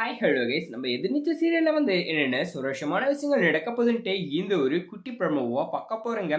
Hi hello guys நம்ம எதிர்நீச்சல் சீரியலில் வந்து என்னென்ன சுரோஷமான விஷயங்கள் நடக்க போதுன்ட்டு இந்த ஒரு குட்டி ப்ரமோவா பார்க்க போகிறோங்க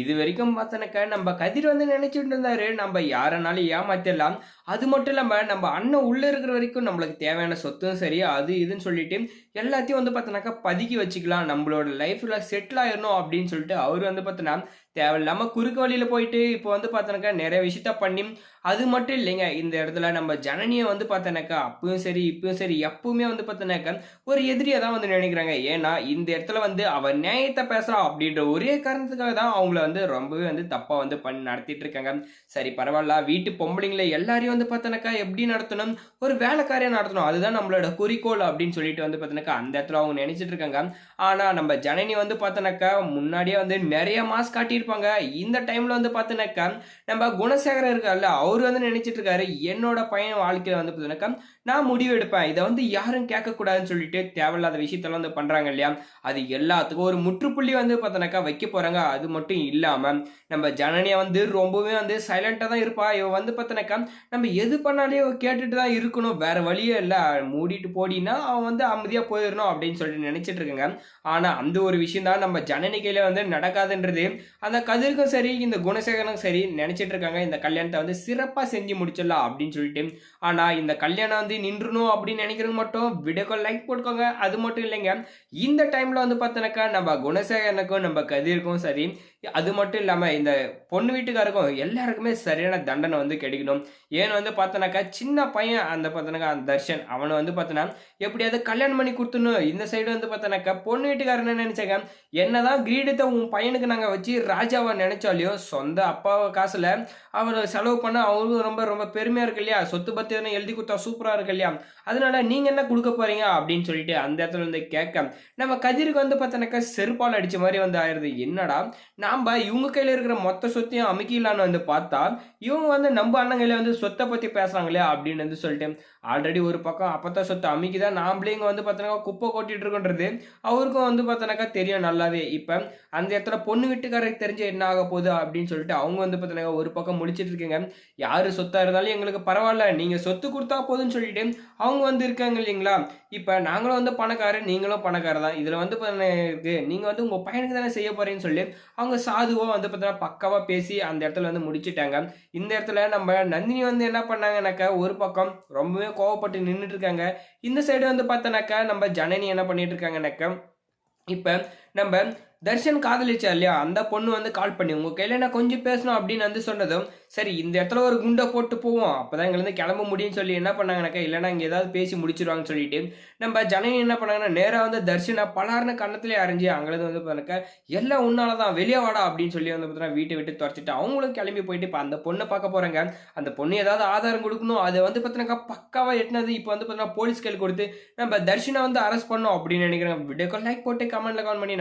இது வரைக்கும் பார்த்தனாக்க நம்ம கதிர் வந்து நினச்சிட்டு இருந்தார் நம்ம யாரனாலும் ஏமாத்திடலாம். அது மட்டும் இல்லாமல் நம்ம அண்ணன் உள்ளே இருக்கிற வரைக்கும் நம்மளுக்கு தேவையான சொத்தும் சரி அது இதுன்னு சொல்லிட்டு எல்லாத்தையும் வந்து பார்த்தோன்னாக்கா பதுக்கி வச்சுக்கலாம். நம்மளோட லைஃப்பில் செட்டில் ஆயிடணும் அப்படின்னு சொல்லிட்டு அவர் வந்து பார்த்தோன்னா தேவையில்லாமல் குறுக்கு வழியில் போயிட்டு இப்போ வந்து பார்த்தோன்னாக்கா நிறைய விஷயத்த பண்ணி அது மட்டும் இல்லைங்க. இந்த இடத்துல நம்ம ஜனனியை வந்து பார்த்தோன்னாக்கா அப்பவும் சரி இப்பவும் சரி எப்பவுமே வந்து பார்த்தோன்னாக்கா ஒரு எதிரியை தான் வந்து நினைக்கிறாங்க. ஏன்னா இந்த இடத்துல வந்து அவர் நியாயத்தை பேசுறா அப்படின்ற ஒரே காரணத்துக்காக தான் அவங்கள வந்து ரொம்பவே வந்து தப்பாக வந்து பண்ணி நடத்திட்டு இருக்காங்க. சரி பரவாயில்ல. வீட்டு பொம்பளைங்களை எல்லாரையும் வந்து பார்த்தோன்னாக்கா எப்படி நடத்தணும்? ஒரு வேலைக்காரியாக நடத்தணும். அதுதான் நம்மளோட குறிக்கோள் அப்படின்னு சொல்லிட்டு வந்து பார்த்தோன்னாக்கா அந்த இடத்துல அவங்க நினைச்சிட்டு இருக்காங்க. ஆனால் நம்ம ஜனனி வந்து பார்த்தோன்னாக்கா முன்னாடியே வந்து நிறைய மாஸ் சொல்லியிருப்பாங்க. இந்த டைமில் வந்து பார்த்தீங்கன்னாக்கா நம்ம குணசேகரன் இருக்கார்ல அவர் வந்து நினைச்சிட்டு இருக்காரு என்னோட பையன் வாழ்க்கையில் வந்து பார்த்தீங்கன்னாக்கா நான் முடிவு எடுப்பேன். இதை வந்து யாரும் கேட்கக்கூடாதுன்னு சொல்லிட்டு தேவையில்லாத விஷயத்தெல்லாம் வந்து பண்ணுறாங்க இல்லையா? அது எல்லாத்துக்கும் ஒரு முற்றுப்புள்ளி வந்து பார்த்தோன்னாக்கா வைக்க போகிறாங்க அது மட்டும் இல்லாமல் நம்ம ஜனனியை வந்து ரொம்பவே வந்து சைலண்ட்டாக தான் இருப்பா. இவ வந்து பார்த்தோன்னாக்கா நம்ம எது பண்ணாலே கேட்டுட்டு தான் இருக்கணும். வேற வழியே இல்லை. மூடிட்டு போடின்னா அவன் வந்து அமைதியாக போயிடணும் அப்படின்னு சொல்லிட்டு நினைச்சிட்டு இருக்காங்க ஆனால் அந்த ஒரு விஷயம் தான் நம்ம ஜனனி கையில வந்து நடக்காதுன்றது. அந்த கதிருக்கும் சரி இந்த குணசேகரனும் சரி நினைச்சிட்டு இருக்காங்க இந்த கல்யாணத்தை வந்து சிறப்பாக செஞ்சு முடிச்சிடலாம் அப்படின்னு சொல்லிட்டு. ஆனால் இந்த கல்யாணம் வந்து நின்றுணும் அப்படின்னு நினைக்கிறது மட்டும் வீடியோக்கு லைக் போட்டுக்கோங்க. அது மட்டும் இல்லைங்க. இந்த டைமில் வந்து பார்த்தோன்னாக்கா நம்ம குணசேகரனுக்கும் நம்ம கதிருக்கும் சரி அது மட்டும் இல்லாமல் இந்த பொண்ணு வீட்டுக்காருக்கும் எல்லாருக்குமே சரியான தண்டனை வந்து கிடைக்கணும். ஏன்னு வந்து பார்த்தோன்னாக்கா சின்ன பையன் அந்த பார்த்தோன்னாக்கா அந்த தர்ஷன் அவனை வந்து பார்த்தோன்னா எப்படியாவது கல்யாணம் பண்ணி கொடுத்துணும் இந்த சைடு வந்து பார்த்தோன்னாக்கா பொண்ணு வீட்டுக்காரன் என்ன நினைச்சாங்க? என்னதான் கிரீடத்தை உன் பையனுக்கு நாங்கள் வச்சு ராஜாவை நினைச்சாலையும் சொந்த அப்பாவை காசில் அவர் செலவு பண்ண அவரும் ரொம்ப ரொம்ப பெருமையாக இருக்கு இல்லையா? சொத்து பத்தி எதனா எழுதி கொடுத்தா சூப்பராக இருக்கு இல்லையா? அதனால நீங்கள் என்ன கொடுக்க போறீங்க? அப்படின்னு சொல்லிட்டு அந்த இடத்துல வந்து கேட்க நம்ம கதிருக்கு வந்து பார்த்தோன்னாக்கா செருப்பால் அடித்த மாதிரி வந்து ஆயிடுது. என்னடா? நான் நாம் இவங்க கையில் இருக்கிற மொத்த சொத்தையும் அமைக்கலான்னு வந்து பார்த்தா இவங்க வந்து நம்ம அண்ணன் வந்து சொத்தை பற்றி பேசுகிறாங்களே அப்படின்னு வந்து சொல்லிட்டு ஆல்ரெடி ஒரு பக்கம் அப்பத்தா சொத்தை அமைக்குதா நாம்ளே இங்கே வந்து பார்த்தோன்னாக்கா குப்பை கொட்டிட்டு இருக்கோன்றது அவருக்கும் வந்து பார்த்தோன்னாக்கா தெரியும் நல்லாவே. இப்போ அந்த இடத்துல பொண்ணு வீட்டுக்காரருக்கு தெரிஞ்ச என்ன ஆக போகுது அப்படின்னு சொல்லிட்டு அவங்க வந்து பார்த்தோன்னாக்கா ஒரு பக்கம் முடிச்சிட்டு இருக்கீங்க. யார் சொத்தாக இருந்தாலும் எங்களுக்கு பரவாயில்ல நீங்கள் சொத்து கொடுத்தா போதும்னு சொல்லிட்டு அவங்க வந்து இருக்காங்க இல்லைங்களா? இப்போ நாங்களும் வந்து பணக்காரர் நீங்களும் பணக்காரர் தான் இதில் வந்து பார்த்தீங்கன்னா இருக்குது நீங்கள் வந்து உங்கள் பையனுக்கு தானே செய்ய போறீங்கன்னு சொல்லி அவங்க சாதுவாக வந்து பார்த்தீங்கன்னா பக்காவாக பேசி அந்த இடத்துல வந்து முடிச்சுட்டாங்க. இந்த இடத்துல நம்ம நந்தினி வந்து என்ன பண்ணாங்கனாக்கா ஒரு பக்கம் ரொம்பவே கோவப்பட்டு நின்றுட்டு இருக்காங்க. இந்த சைடு வந்து பார்த்தோன்னாக்கா நம்ம ஜனனி என்ன பண்ணிட்டு இருக்காங்கனாக்கா இப்போ நம்ம தர்ஷன் காதலிச்சா இல்லையா? அந்த பொண்ணு வந்து கால் பண்ணி உங்க கையில நான் கொஞ்சம் பேசணும் அப்படின்னு வந்து சொன்னதும் சரி இந்த இடத்துல ஒரு குண்டை போட்டு போவோம். அப்பதான் எங்களுக்கு கிளம்ப முடியும்னு சொல்லி என்ன பண்ணாங்கனாக்கா இல்லைன்னா இங்கே ஏதாவது பேசி முடிச்சிருவாங்கன்னு சொல்லிட்டு நம்ம ஜனனி என்ன பண்ணாங்கன்னா நேராக வந்து தர்ஷனை பலார்னு கண்ணத்திலே அரைஞ்சி அங்கிருந்து வந்து பார்த்தாக்கா எல்லாம் உன்னால தான் வெளியே வாடா அப்படின்னு சொல்லி வந்து பார்த்தீங்கன்னா வீட்டை விட்டு துறச்சிட்டு அவங்களும் கிளம்பி போயிட்டு இப்போ அந்த பொண்ணை பார்க்க போறாங்க. அந்த பொண்ணு ஏதாவது ஆதாரம் கொடுக்கணும். அதை வந்து பார்த்தீங்கன்னா பக்காவாக எட்டினது இப்போ வந்து பார்த்தீங்கன்னா போலீஸ் கையில் கொடுத்து நம்ம தர்ஷனை வந்து அரெஸ்ட் பண்ணோம் அப்படின்னு நினைக்கிறேன். வீடியோக்கு லைக் போட்டு கமெண்ட்ல கமெண்ட் பண்ணி